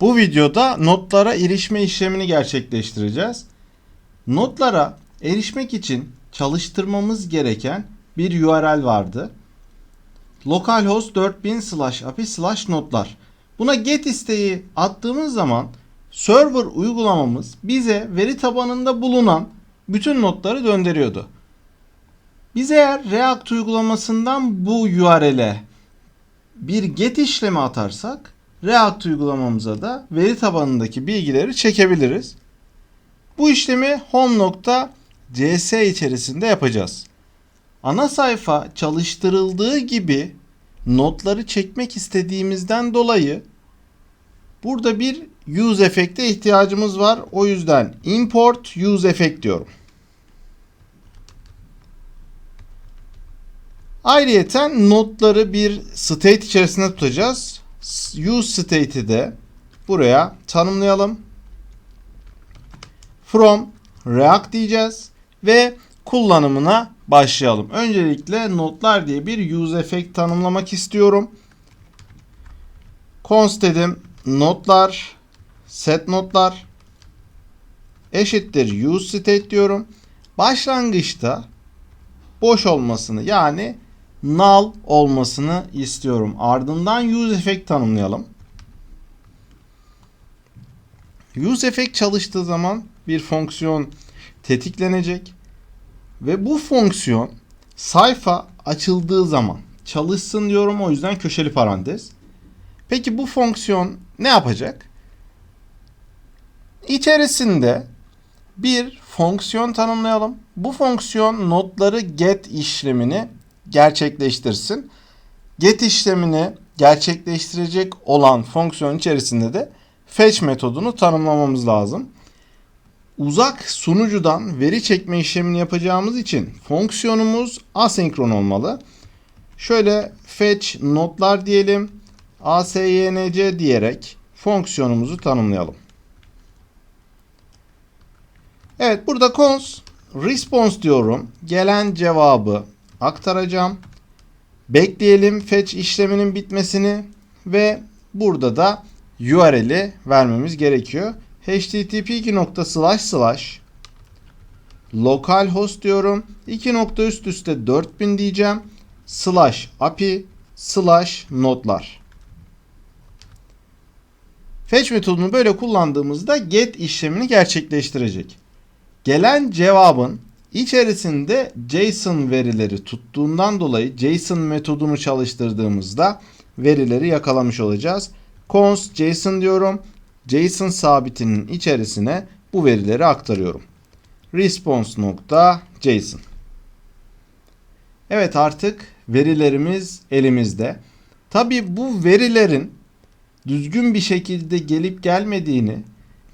Bu videoda notlara erişme işlemini gerçekleştireceğiz. Notlara erişmek için çalıştırmamız gereken bir URL vardı. localhost 4000 slash api slash notlar. Buna get isteği attığımız zaman server uygulamamız bize veri tabanında bulunan bütün notları döndürüyordu. Biz eğer React uygulamasından bu URL'e bir get işlemi atarsak React uygulamamıza da veri tabanındaki bilgileri çekebiliriz. Bu işlemi home.cs içerisinde yapacağız. Ana sayfa çalıştırıldığı gibi notları çekmek istediğimizden dolayı burada bir use efekte ihtiyacımız var. O yüzden import use effect diyorum. Ayrıyeten notları bir state içerisinde tutacağız. Use state'i de buraya tanımlayalım. From React diyeceğiz ve kullanımına başlayalım. Öncelikle notlar diye bir use effect tanımlamak istiyorum. Const dedim. Notlar set notlar eşittir use state diyorum. Başlangıçta boş olmasını yani null olmasını istiyorum. Ardından use effect tanımlayalım. Use effect çalıştığı zaman bir fonksiyon tetiklenecek ve bu fonksiyon sayfa açıldığı zaman çalışsın diyorum o yüzden köşeli parantez. Peki bu fonksiyon ne yapacak? İçerisinde bir fonksiyon tanımlayalım. Bu fonksiyon notları get işlemini gerçekleştirsin. Get işlemini gerçekleştirecek olan fonksiyon içerisinde de fetch metodunu tanımlamamız lazım. Uzak sunucudan veri çekme işlemini yapacağımız için fonksiyonumuz asenkron olmalı. Şöyle fetch notlar diyelim. async diyerek fonksiyonumuzu tanımlayalım. Evet burada cons response diyorum. Gelen cevabı aktaracağım. Bekleyelim fetch işleminin bitmesini ve burada da URL'i vermemiz gerekiyor. http 2 slash slash localhost diyorum. 2 nokta üst üste 4000 diyeceğim. Slash api slash notlar. Fetch metodunu böyle kullandığımızda get işlemini gerçekleştirecek. Gelen cevabın içerisinde JSON verileri tuttuğundan dolayı JSON metodunu çalıştırdığımızda verileri yakalamış olacağız. const JSON diyorum. JSON sabitinin içerisine bu verileri aktarıyorum. response.json Evet artık verilerimiz elimizde. Tabi bu verilerin düzgün bir şekilde gelip gelmediğini,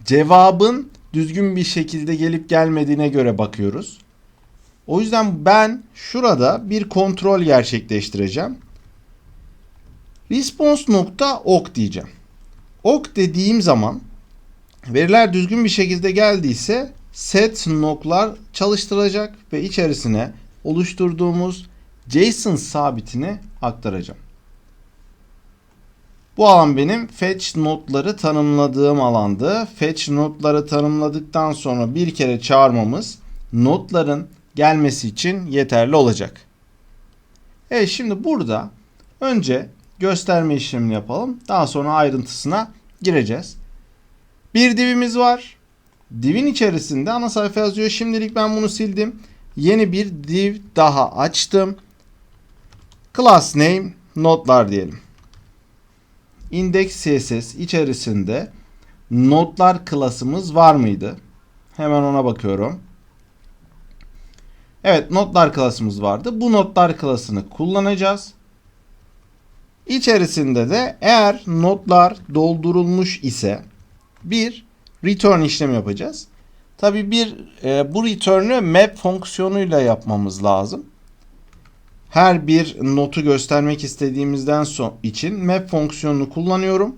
cevabın düzgün bir şekilde gelip gelmediğine göre bakıyoruz. O yüzden ben şurada bir kontrol gerçekleştireceğim. Response.ok diyeceğim. Ok dediğim zaman veriler düzgün bir şekilde geldiyse set noklar çalıştıracak ve içerisine oluşturduğumuz JSON sabitini aktaracağım. Bu alan benim fetch notları tanımladığım alandı. Fetch notları tanımladıktan sonra bir kere çağırmamız notların gelmesi için yeterli olacak. Evet şimdi burada önce gösterme işlemini yapalım. Daha sonra ayrıntısına gireceğiz. Bir divimiz var. Divin içerisinde ana sayfa yazıyor. Şimdilik ben bunu sildim. Yeni bir div daha açtım. Class name notlar diyelim. Index CSS içerisinde notlar klasımız var mıydı? Hemen ona bakıyorum. Evet notlar klasımız vardı. Bu notlar klasını kullanacağız. İçerisinde de eğer notlar doldurulmuş ise bir return işlemi yapacağız. Tabi bir e, bu return'ü map fonksiyonuyla yapmamız lazım. Her bir notu göstermek istediğimizden son için map fonksiyonunu kullanıyorum.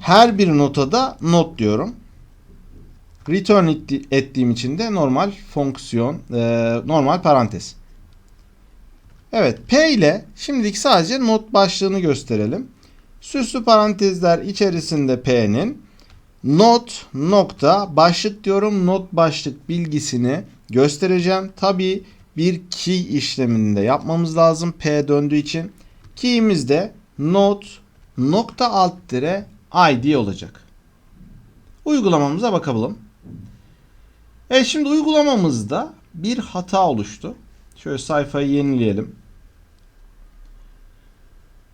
Her bir nota da not diyorum. Return ettiğim için de normal fonksiyon, e, normal parantez. Evet P ile şimdilik sadece not başlığını gösterelim. Süslü parantezler içerisinde P'nin not nokta başlık diyorum not başlık bilgisini göstereceğim. Tabi bir key işleminde yapmamız lazım P döndüğü için. Key'imiz de not nokta alt dire id olacak. Uygulamamıza bakalım. Evet şimdi uygulamamızda bir hata oluştu. Şöyle sayfayı yenileyelim.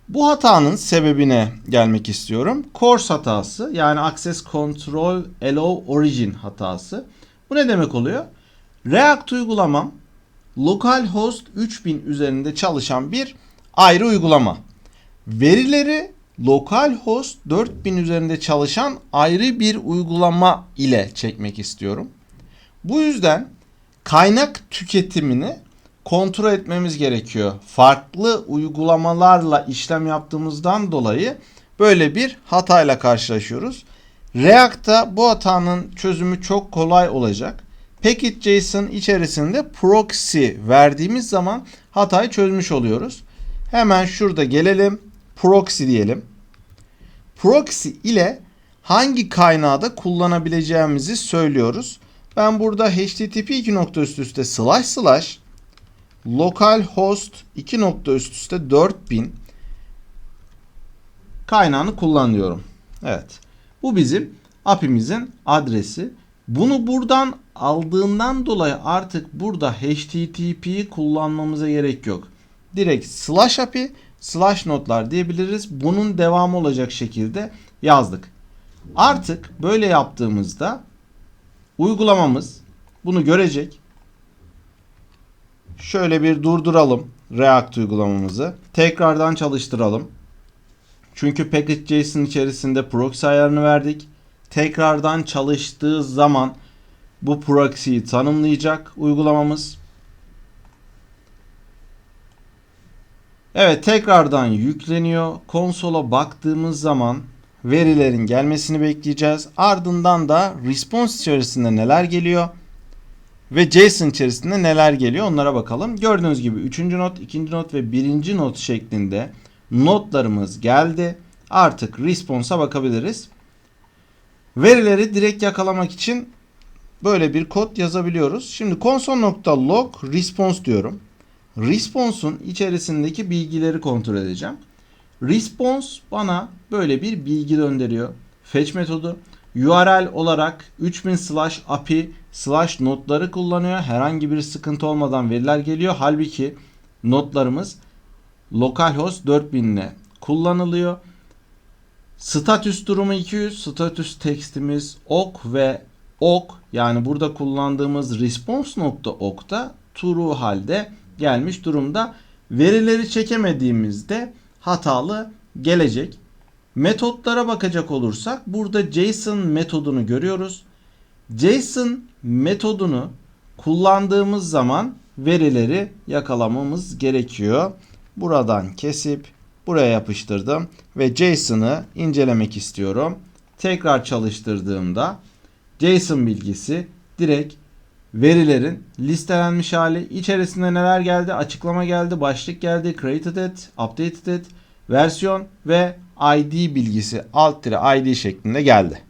Bu hatanın sebebine gelmek istiyorum. Course hatası yani Access Control Allow Origin hatası. Bu ne demek oluyor? React uygulamam localhost 3000 üzerinde çalışan bir ayrı uygulama. Verileri localhost 4000 üzerinde çalışan ayrı bir uygulama ile çekmek istiyorum. Bu yüzden kaynak tüketimini kontrol etmemiz gerekiyor. Farklı uygulamalarla işlem yaptığımızdan dolayı böyle bir hatayla karşılaşıyoruz. React'ta bu hatanın çözümü çok kolay olacak. Package.json içerisinde proxy verdiğimiz zaman hatayı çözmüş oluyoruz. Hemen şurada gelelim. Proxy diyelim. Proxy ile hangi kaynağı da kullanabileceğimizi söylüyoruz. Ben burada http 2 nokta üst üste slash slash localhost 2 nokta üst üste 4000 kaynağını kullanıyorum. Evet. Bu bizim API'mizin adresi. Bunu buradan aldığından dolayı artık burada HTTP'yi kullanmamıza gerek yok. Direkt slash API slash notlar diyebiliriz. Bunun devamı olacak şekilde yazdık. Artık böyle yaptığımızda uygulamamız bunu görecek. Şöyle bir durduralım React uygulamamızı. Tekrardan çalıştıralım. Çünkü package.json içerisinde proxy ayarını verdik. Tekrardan çalıştığı zaman bu proxy'yi tanımlayacak uygulamamız. Evet tekrardan yükleniyor. Konsola baktığımız zaman verilerin gelmesini bekleyeceğiz. Ardından da response içerisinde neler geliyor ve JSON içerisinde neler geliyor onlara bakalım. Gördüğünüz gibi 3. not, 2. not ve 1. not şeklinde notlarımız geldi. Artık response'a bakabiliriz. Verileri direkt yakalamak için böyle bir kod yazabiliyoruz. Şimdi console.log response diyorum. Response'un içerisindeki bilgileri kontrol edeceğim. Response bana böyle bir bilgi gönderiyor. Fetch metodu URL olarak 3000 slash API slash notları kullanıyor. Herhangi bir sıkıntı olmadan veriler geliyor. Halbuki notlarımız localhost 4000 ile kullanılıyor. Statüs durumu 200. Statüs tekstimiz ok ve ok yani burada kullandığımız response.ok da true halde gelmiş durumda. Verileri çekemediğimizde hatalı gelecek. Metotlara bakacak olursak burada JSON metodunu görüyoruz. JSON metodunu kullandığımız zaman verileri yakalamamız gerekiyor. Buradan kesip buraya yapıştırdım ve JSON'ı incelemek istiyorum. Tekrar çalıştırdığımda JSON bilgisi direkt verilerin listelenmiş hali içerisinde neler geldi açıklama geldi başlık geldi created et updated et versiyon ve ID bilgisi alt id şeklinde geldi.